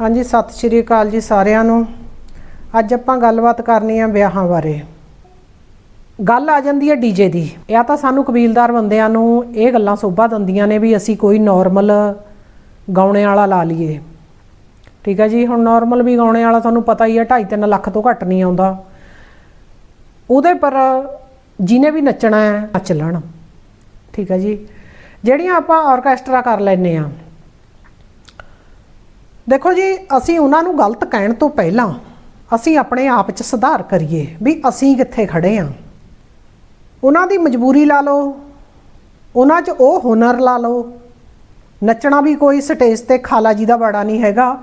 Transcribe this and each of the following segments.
ਹਾਂਜੀ, ਸਤਿ ਸ਼੍ਰੀ ਅਕਾਲ ਜੀ ਸਾਰਿਆਂ ਨੂੰ। ਅੱਜ ਆਪਾਂ ਗੱਲਬਾਤ ਕਰਨੀ ਆ ਵਿਆਹਾਂ ਬਾਰੇ। ਗੱਲ ਆ ਜਾਂਦੀ ਹੈ ਡੀਜੇ ਦੀ। ਇਹ ਤਾਂ ਸਾਨੂੰ ਕਬੀਲਦਾਰ ਬੰਦਿਆਂ ਨੂੰ ਇਹ ਗੱਲਾਂ ਸੋਭਾ ਦਿੰਦੀਆਂ ਨੇ ਵੀ ਅਸੀਂ ਕੋਈ ਨਾਰਮਲ ਗਾਉਣੇ ਵਾਲਾ ਲਾ ਲਈਏ। ਠੀਕ ਹੈ ਜੀ, ਹੁਣ ਨਾਰਮਲ ਵੀ ਗਾਉਣੇ ਵਾਲਾ ਤੁਹਾਨੂੰ ਪਤਾ ਹੀ ਹੈ 2.5 ਲੱਖ ਤੋਂ ਘੱਟ ਨਹੀਂ ਆਉਂਦਾ। ਉਹਦੇ ਪਰ ਜਿਹਨੇ ਵੀ ਨੱਚਣਾ ਹੈ, ਨੱਚ ਲੈਣ। ਠੀਕ ਹੈ ਜੀ। ਜਿਹੜੀਆਂ ਆਪਾਂ ਆਰਕੈਸਟਰਾ ਕਰ ਲੈਨੇ ਆ ਦੇਖੋ ਜੀ, ਅਸੀਂ ਉਹਨਾਂ ਨੂੰ ਗਲਤ ਕਹਿਣ ਤੋਂ ਪਹਿਲਾਂ ਅਸੀਂ ਆਪਣੇ ਆਪ 'ਚ ਸੁਧਾਰ ਕਰੀਏ ਵੀ ਅਸੀਂ ਕਿੱਥੇ ਖੜੇ ਆ। ਉਹਨਾਂ ਦੀ ਮਜਬੂਰੀ ਲਾ ਲਓ, ਉਹਨਾਂ 'ਚ ਉਹ ਹੁਨਰ ਲਾ ਲਓ। ਨੱਚਣਾ ਵੀ ਕੋਈ ਸਟੇਜ ਤੇ ਖਾਲਾ ਜੀ ਦਾ ਬੜਾ ਨਹੀਂ ਹੈਗਾ,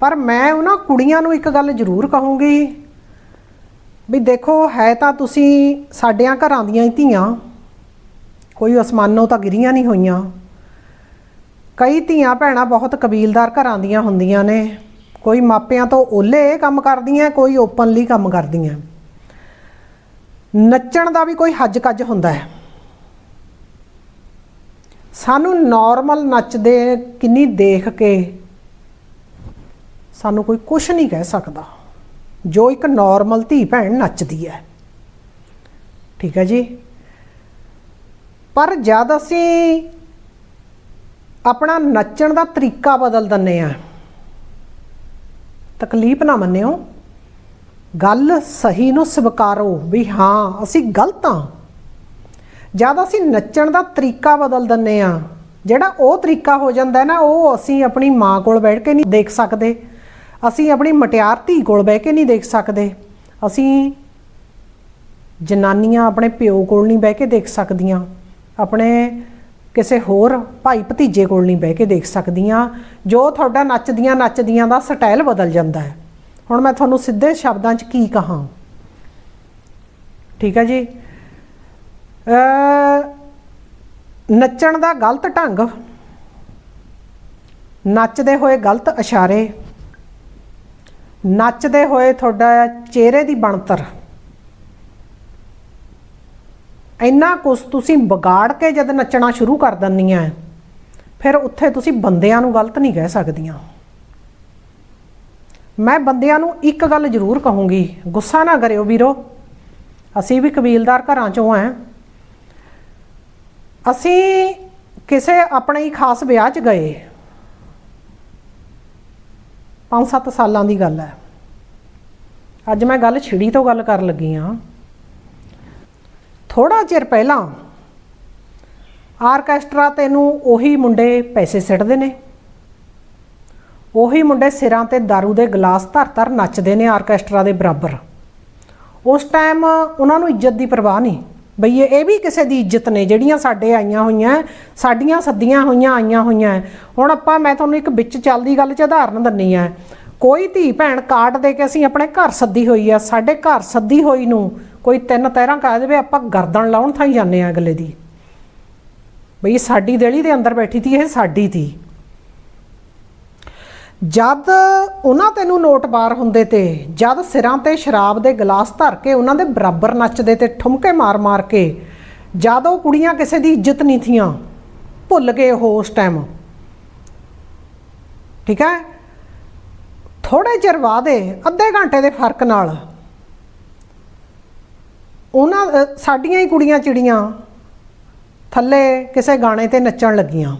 ਪਰ ਮੈਂ ਉਹਨਾਂ ਕੁੜੀਆਂ ਨੂੰ ਇੱਕ ਗੱਲ ਜ਼ਰੂਰ ਕਹੂੰਗੀ ਵੀ ਦੇਖੋ, ਹੈ ਤਾਂ ਤੁਸੀਂ ਸਾਡਿਆਂ ਘਰਾਂ ਦੀਆਂ ਹੀ ਧੀਆਂ, ਕੋਈ ਅਸਮਾਨੋਂ ਤਾਂ ਗਿਰੀਆਂ ਨਹੀਂ ਹੋਈਆਂ। ਕਈ ਧੀਆਂ ਭੈਣਾਂ ਬਹੁਤ ਕਬੀਲਦਾਰ ਘਰਾਂ ਦੀਆਂ ਹੁੰਦੀਆਂ ਨੇ। ਕੋਈ ਮਾਪਿਆਂ ਤੋਂ ਓਲੇ ਕੰਮ ਕਰਦੀਆਂ, ਕੋਈ ਓਪਨਲੀ ਕੰਮ ਕਰਦੀਆਂ। ਨੱਚਣ ਦਾ ਵੀ ਕੋਈ ਹੱਜ ਕੱਜ ਹੁੰਦਾ ਹੈ। ਸਾਨੂੰ ਨਾਰਮਲ ਨੱਚਦੇ ਕਿੰਨੀ ਦੇਖ ਕੇ ਸਾਨੂੰ ਕੋਈ ਕੁਝ ਨਹੀਂ ਕਹਿ ਸਕਦਾ। ਜੋ ਇੱਕ ਨਾਰਮਲ ਧੀ ਭੈਣ ਨੱਚਦੀ ਹੈ। ਠੀਕ ਹੈ ਜੀ? ਪਰ ਜਦ ਅਸੀਂ ਆਪਣਾ ਨੱਚਣ ਦਾ ਤਰੀਕਾ ਬਦਲ ਦਿੰਨੇ ਆ। ਤਕਲੀਫ ਨਾ ਮੰਨਿਓ। ਗੱਲ ਸਹੀ ਨੂੰ ਸਵੀਕਾਰੋ ਵੀ ਹਾਂ, ਅਸੀਂ ਗਲਤ ਹਾਂ। ਜਦ ਅਸੀਂ ਨੱਚਣ ਦਾ ਤਰੀਕਾ ਬਦਲ ਦਿੰਨੇ ਆ, ਜਿਹੜਾ ਉਹ ਤਰੀਕਾ ਹੋ ਜਾਂਦਾ ਨਾ, ਉਹ ਅਸੀਂ ਆਪਣੀ ਮਾਂ ਕੋਲ ਬੈਠ ਕੇ ਨਹੀਂ ਦੇਖ ਸਕਦੇ। ਅਸੀਂ ਆਪਣੀ ਮਟਿਆਰ ਧੀ ਕੋਲ ਬਹਿ ਕੇ ਨਹੀਂ ਦੇਖ ਸਕਦੇ। ਅਸੀਂ ਜਨਾਨੀਆਂ ਆਪਣੇ ਪਿਓ ਕੋਲ ਨਹੀਂ ਬਹਿ ਕੇ ਦੇਖ ਸਕਦੀਆਂ। ਆਪਣੇ ਕਿਸੇ ਹੋਰ ਭਾਈ ਭਤੀਜੇ ਕੋਲ ਨਹੀਂ ਬਹਿ ਕੇ ਦੇਖ ਸਕਦੀਆਂ। ਜੋ ਤੁਹਾਡਾ ਨੱਚਦੀਆਂ ਨੱਚਦੀਆਂ ਦਾ ਸਟਾਈਲ ਬਦਲ ਜਾਂਦਾ ਹੈ। ਹੁਣ ਮੈਂ ਤੁਹਾਨੂੰ ਸਿੱਧੇ ਸ਼ਬਦਾਂ 'ਚ ਕੀ ਕਹਾਂ? ਠੀਕ ਹੈ ਜੀ? ਨੱਚਣ ਦਾ ਗਲਤ ਢੰਗ, ਨੱਚਦੇ ਹੋਏ ਗਲਤ ਇਸ਼ਾਰੇ, ਨੱਚਦੇ ਹੋਏ ਤੁਹਾਡਾ ਚਿਹਰੇ ਦੀ ਬਣਤਰ ਇੰਨਾ ਕੁਛ ਤੁਸੀਂ ਵਿਗਾੜ ਕੇ ਜਦ ਨੱਚਣਾ ਸ਼ੁਰੂ ਕਰ ਦਿੰਦੀਆਂ ਫਿਰ ਉੱਥੇ ਤੁਸੀਂ ਬੰਦਿਆਂ ਨੂੰ ਗਲਤ ਨਹੀਂ ਕਹਿ ਸਕਦੀਆਂ। ਮੈਂ ਬੰਦਿਆਂ ਨੂੰ ਇੱਕ ਗੱਲ ਜ਼ਰੂਰ ਕਹੂੰਗੀ, ਗੁੱਸਾ ਨਾ ਕਰਿਓ ਵੀਰੋ। ਅਸੀਂ ਵੀ ਕਬੀਲਦਾਰ ਘਰਾਂ ਚੋਂ ਆਂ ਅਸੀਂ ਕਿਸੇ ਆਪਣੇ ਹੀ ਖਾਸ ਵਿਆਹ 'ਚ ਗਏ। 5-7 ਸਾਲਾਂ ਦੀ ਗੱਲ ਹੈ ਅੱਜ ਮੈਂ ਗੱਲ ਛਿੜੀ ਤੋਂ ਗੱਲ ਕਰਨ ਲੱਗੀ ਆ। ਥੋੜਾ ਚਿਰ ਪਹਿਲਾਂ ਆਰਕੈਸਟਰਾ ਤੈਨੂੰ ਉਹੀ ਮੁੰਡੇ ਪੈਸੇ ਸਿੱਟਦੇ ਨੇ। ਉਹੀ ਮੁੰਡੇ ਸਿਰਾਂ ਤੇ दारू ਦੇ ਗਲਾਸ ਧਰ ਧਰ ਨੱਚਦੇ ਨੇ ਆਰਕੈਸਟਰਾ ਦੇ ਬਰਾਬਰ। ਉਸ ਟਾਈਮ ਉਹਨਾਂ ਨੂੰ ਇੱਜ਼ਤ ਦੀ ਪਰਵਾਹ ਨਹੀਂ। ਬਈ ਇਹ ਵੀ ਕਿਸੇ ਦੀ ਇੱਜ਼ਤ ਨੇ, ਜਿਹੜੀਆਂ ਸਾਡੇ ਆਈਆਂ ਹੋਈਆਂ, ਸਾਡੀਆਂ ਸੱਦੀਆਂ ਹੋਈਆਂ, ਆਈਆਂ ਹੋਈਆਂ। ਹੁਣ ਆਪਾਂ, ਮੈਂ ਤੁਹਾਨੂੰ ਇੱਕ ਵਿੱਚ ਚੱਲਦੀ ਗੱਲ 'ਚ ਉਦਾਹਰਨ ਦਿੰਨੀ ਆ ਕੋਈ ਧੀ ਭੈਣ ਕਾਟ ਦੇ ਕੇ ਅਸੀਂ ਆਪਣੇ ਘਰ ਸੱਦੀ ਹੋਈ ਆ, ਸਾਡੇ ਘਰ ਸੱਦੀ ਹੋਈ ਨੂੰ ਕੋਈ ਤਿੰਨ ਤਹਿਰਾਂ ਕਹਿ ਦੇਵੇ ਆਪਾਂ ਗਰਦਨ ਲਾਉਣ ਥਾਂ ਹੀ ਜਾਂਦੇ ਆ ਅਗਲੇ ਦੀ। ਬਈ ਸਾਡੀ ਦੇਲੀ ਦੇ ਅੰਦਰ ਬੈਠੀ ਤੀ ਇਹ ਸਾਡੀ ਤੀ ਜਦ ਉਹਨਾਂ ਤੈਨੂੰ ਨੋਟ ਬਾਰ ਹੁੰਦੇ ਤੇ, ਜਦ ਸਿਰਾਂ ਤੇ ਸ਼ਰਾਬ ਦੇ ਗਲਾਸ ਧਰ ਕੇ ਉਹਨਾਂ ਦੇ ਬਰਾਬਰ ਨੱਚਦੇ ਤੇ ਠੁਮਕੇ ਮਾਰ-ਮਾਰ ਕੇ, ਜਦ ਉਹ ਕੁੜੀਆਂ ਕਿਸੇ ਦੀ ਇੱਜ਼ਤ ਨਹੀਂ ਥੀਆਂ, ਭੁੱਲ ਗਏ ਉਹ ਉਸ ਟਾਈਮ ਠੀਕ ਹੈ? ਥੋੜੇ ਚਿਰ ਬਾਅਦ ਅੱਧੇ ਘੰਟੇ ਦੇ ਫ਼ਰਕ ਨਾਲ। ਉਹਨਾਂ ਸਾਡੀਆਂ ਹੀ ਕੁੜੀਆਂ ਚਿੜੀਆਂ ਥੱਲੇ ਕਿਸੇ ਗਾਣੇ ਤੇ ਨੱਚਣ ਲੱਗੀਆਂ।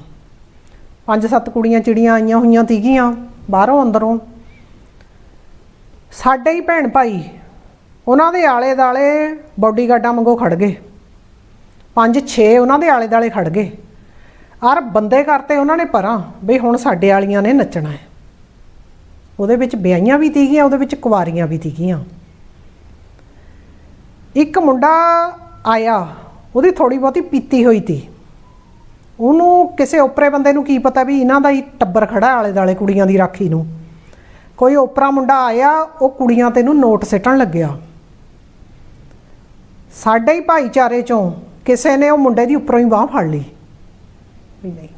ਪੰਜ ਸੱਤ ਕੁੜੀਆਂ ਚਿੜੀਆਂ ਆਈਆਂ ਹੋਈਆਂ ਤੀਗੀਆਂ, ਬਾਹਰੋਂ, ਅੰਦਰੋਂ। ਸਾਡੇ ਹੀ ਭੈਣ ਭਾਈ, ਉਹਨਾਂ ਦੇ ਆਲੇ ਦਾਲੇ ਬੋਡੀਗਾਰਡਾਂ ਵਾਂਗੂ ਖੜ ਗਏ। ਪੰਜ, ਛੇ ਉਹਨਾਂ ਦੇ ਆਲੇ ਦਾਲੇ ਖੜ ਗਏ। ਆਰ ਬੰਦੇ ਕਰਤੇ ਉਹਨਾਂ ਨੇ ਪਰਾਂ ਵੀ ਹੁਣ ਸਾਡੇ ਵਾਲੀਆਂ ਨੇ ਨੱਚਣਾ ਹੈ। ਉਹਦੇ ਵਿੱਚ ਵਿਆਹੀਆਂ ਵੀ ਤੀਗੀਆਂ, ਉਹਦੇ ਵਿੱਚ ਕੁਵਾਰੀਆਂ ਵੀ ਤੀਗੀਆਂ। ਇੱਕ ਮੁੰਡਾ ਆਇਆ, ਉਹਦੀ ਥੋੜੀ ਬਹੁਤੀ ਪੀਤੀ ਹੋਈ ਤੀ। ਉਹਨੂੰ ਕਿਸੇ ਓਪਰੇ ਬੰਦੇ ਨੂੰ ਕੀ ਪਤਾ ਵੀ ਇਹਨਾਂ ਦਾ ਹੀ ਟੱਬਰ ਖੜਾ ਆਲੇ ਦਾਲੇ ਕੁੜੀਆਂ ਦੀ ਰਾਖੀ ਨੂੰ। ਕੋਈ ਓਪਰਾ ਮੁੰਡਾ ਆਇਆ, ਉਹ ਕੁੜੀਆਂ ਤੇ ਨੂੰ ਨੋਟ ਸਿੱਟਣ ਲੱਗਿਆ। ਸਾਡੇ ਹੀ ਭਾਈਚਾਰੇ ਚੋਂ ਕਿਸੇ ਨੇ ਉਹ ਮੁੰਡੇ ਦੀ ਉੱਪਰੋਂ ਹੀ ਬਾਹ ਫੜ ਲਈ। ਵੀ ਨਹੀਂ,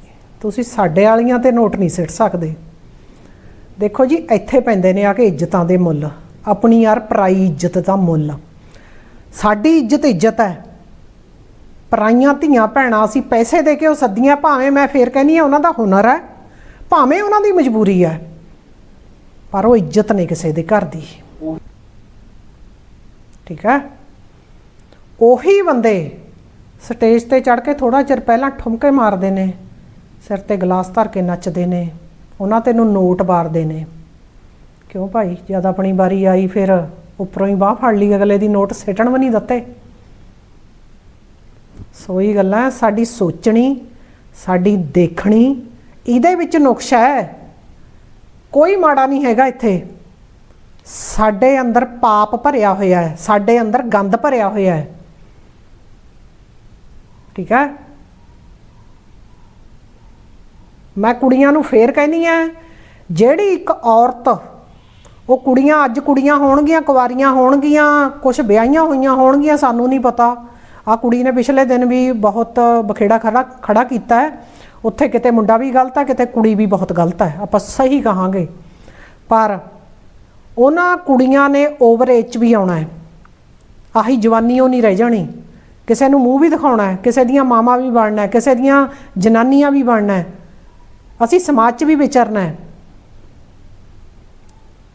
ਤੁਸੀਂ ਸਾਡੇ ਵਾਲੀਆਂ ਤੇ ਨੋਟ ਨਹੀਂ ਸਿੱਟ ਸਕਦੇ। ਦੇਖੋ ਜੀ, ਇੱਥੇ ਪੈਂਦੇ ਨੇ ਆ ਕੇ ਇੱਜ਼ਤਾਂ ਦੇ ਮੁੱਲ। ਆਪਣੀ ਯਾਰ ਪਰਾਈ ਇੱਜ਼ਤ ਦਾ ਮੁੱਲ। ਸਾਡੀ ਇੱਜ਼ਤ ਇੱਜ਼ਤ ਹੈ। ਪਰਾਈਆਂ ਧੀਆਂ ਭੈਣਾਂ ਅਸੀਂ ਪੈਸੇ ਦੇ ਕੇ ਉਹ ਸੱਦੀਆਂ, ਭਾਵੇਂ ਮੈਂ ਫੇਰ ਕਹਿੰਨੀ ਆ ਉਹਨਾਂ ਦਾ ਹੁਨਰ ਹੈ, ਭਾਵੇਂ ਉਹਨਾਂ ਦੀ ਮਜਬੂਰੀ ਹੈ, ਪਰ ਉਹ ਇੱਜ਼ਤ ਨਹੀਂ ਕਿਸੇ ਦੇ ਘਰ ਦੀ। ਠੀਕ ਹੈ? ਉਹੀ ਬੰਦੇ ਸਟੇਜ ਤੇ ਚੜ ਕੇ ਥੋੜਾ ਚਿਰ ਪਹਿਲਾਂ ਠੁਮਕੇ ਮਾਰਦੇ ਨੇ, ਸਿਰ ਤੇ ਗਲਾਸ ਧਰ ਕੇ ਨੱਚਦੇ ਨੇ। ਉਹਨਾਂ ਤੈਨੂੰ ਨੋਟ ਬਾਰਦੇ ਨੇ। ਕਿਉਂ ਭਾਈ? ਜਦ ਆਪਣੀ ਵਾਰੀ ਆਈ ਫਿਰ ਉੱਪਰੋਂ ਹੀ ਬਾਹ ਫੜ ਲਈ, ਅਗਲੇ ਦੀ ਨੋਟ ਸੇਟਣ ਵੀ ਨਹੀਂ ਦਿੱਤੇ। ਸੋ ਇਹ ਗੱਲਾਂ ਸਾਡੀ ਸੋਚਣੀ, ਸਾਡੀ ਦੇਖਣੀ, ਇਹਦੇ ਵਿੱਚ ਨੁਕਸ ਹੈ। ਕੋਈ ਮਾੜਾ ਨਹੀਂ ਹੈਗਾ ਇੱਥੇ। ਸਾਡੇ ਅੰਦਰ ਪਾਪ ਭਰਿਆ ਹੋਇਆ ਹੈ, ਸਾਡੇ ਅੰਦਰ ਗੰਦ ਭਰਿਆ ਹੋਇਆ ਹੈ। ਠੀਕ ਹੈ? ਮੈਂ ਕੁੜੀਆਂ ਨੂੰ ਫੇਰ ਕਹਿੰਦੀ ਆ, ਜਿਹੜੀ ਇੱਕ ਔਰਤ, ਉਹ ਕੁੜੀਆਂ ਅੱਜ ਕੁੜੀਆਂ ਹੋਣਗੀਆਂ, ਕੁਵਾਰੀਆਂ ਹੋਣਗੀਆਂ ਕੁਝ ਵਿਆਹੀਆਂ ਹੋਈਆਂ ਹੋਣਗੀਆਂ, ਸਾਨੂੰ ਨਹੀਂ ਪਤਾ। ਆ ਕੁੜੀ ਨੇ ਪਿਛਲੇ ਦਿਨ ਵੀ ਬਹੁਤ ਬਖੇੜਾ ਖੜਾ ਖੜਾ ਕੀਤਾ ਹੈ। ਉੱਥੇ ਕਿਤੇ ਮੁੰਡਾ ਵੀ ਗਲਤ ਹੈ, ਕਿਤੇ ਕੁੜੀ ਵੀ ਬਹੁਤ ਗਲਤ ਹੈ। ਆਪਾਂ ਸਹੀ ਕਹਾਂਗੇ। ਪਰ ਉਹਨਾਂ ਕੁੜੀਆਂ ਨੇ ਓਵਰ ਏਜ 'ਚ ਵੀ ਆਉਣਾ ਹੈ। ਆਹੀ ਜਵਾਨੀ ਉਹ ਨਹੀਂ ਰਹਿ ਜਾਣੀ। ਕਿਸੇ ਨੂੰ ਮੂੰਹ ਵੀ ਦਿਖਾਉਣਾ ਹੈ, ਕਿਸੇ ਦੀਆਂ ਮਾਵਾਂ ਵੀ ਬਣਨਾ ਹੈ, ਕਿਸੇ ਦੀਆਂ ਜਨਾਨੀਆਂ ਵੀ ਬਣਨਾ ਹੈ। ਅਸੀਂ ਸਮਾਜ 'ਚ ਵੀ ਵਿਚਰਨਾ ਹੈ।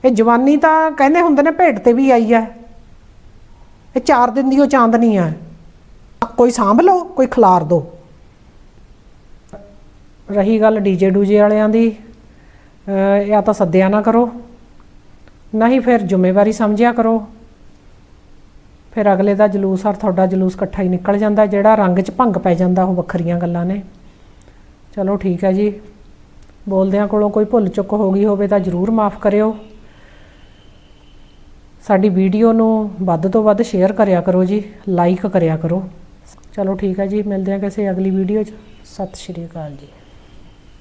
ਇਹ ਜਵਾਨੀ ਤਾਂ ਕਹਿੰਦੇ ਹੁੰਦੇ ਨੇ ਭੇਟ ਤੇ ਵੀ ਆਈ ਹੈ। ਇਹ ਚਾਰ ਦਿਨ ਦੀ ਉਹ ਚਾਂਦਨੀ ਹੈ। ਕੋਈ ਸਾਂਭ ਲਓ, ਕੋਈ ਖਿਲਾਰ ਦੋ। ਰਹੀ ਗੱਲ ਡੀਜੇ ਡੂਜੇ ਵਾਲਿਆਂ ਦੀ, ਅਹ ਜਾਂ ਤਾਂ ਸੱਦਿਆ ਨਾ ਕਰੋ। ਨਹੀਂ ਫਿਰ ਜ਼ਿੰਮੇਵਾਰੀ ਸਮਝਿਆ ਕਰੋ। ਫਿਰ ਅਗਲੇ ਦਾ ਜਲੂਸ ਔਰ ਤੁਹਾਡਾ ਜਲੂਸ ਇਕੱਠਾ ਹੀ ਨਿਕਲ ਜਾਂਦਾ, ਜਿਹੜਾ ਰੰਗ 'ਚ ਭੰਗ ਪੈ ਜਾਂਦਾ ਉਹ ਵੱਖਰੀਆਂ ਗੱਲਾਂ ਨੇ। ਚਲੋ ਠੀਕ ਹੈ ਜੀ। ਬੋਲਦਿਆਂ ਕੋਲੋਂ ਕੋਈ ਭੁੱਲ ਚੁੱਕ ਹੋ ਗਈ ਹੋਵੇ ਤਾਂ ਜਰੂਰ ਮਾਫ ਕਰਿਓ। ਸਾਡੀ ਵੀਡੀਓ ਨੂੰ ਵੱਧ ਤੋਂ ਵੱਧ ਸ਼ੇਅਰ ਕਰਿਆ ਕਰੋ ਜੀ, ਲਾਈਕ ਕਰਿਆ ਕਰੋ। ਚਲੋ ਠੀਕ ਹੈ ਜੀ, ਮਿਲਦੇ ਹਾਂ ਕਿਸੇ ਅਗਲੀ ਵੀਡੀਓ 'ਚ। ਸਤਿ ਸ਼੍ਰੀ ਅਕਾਲ ਜੀ।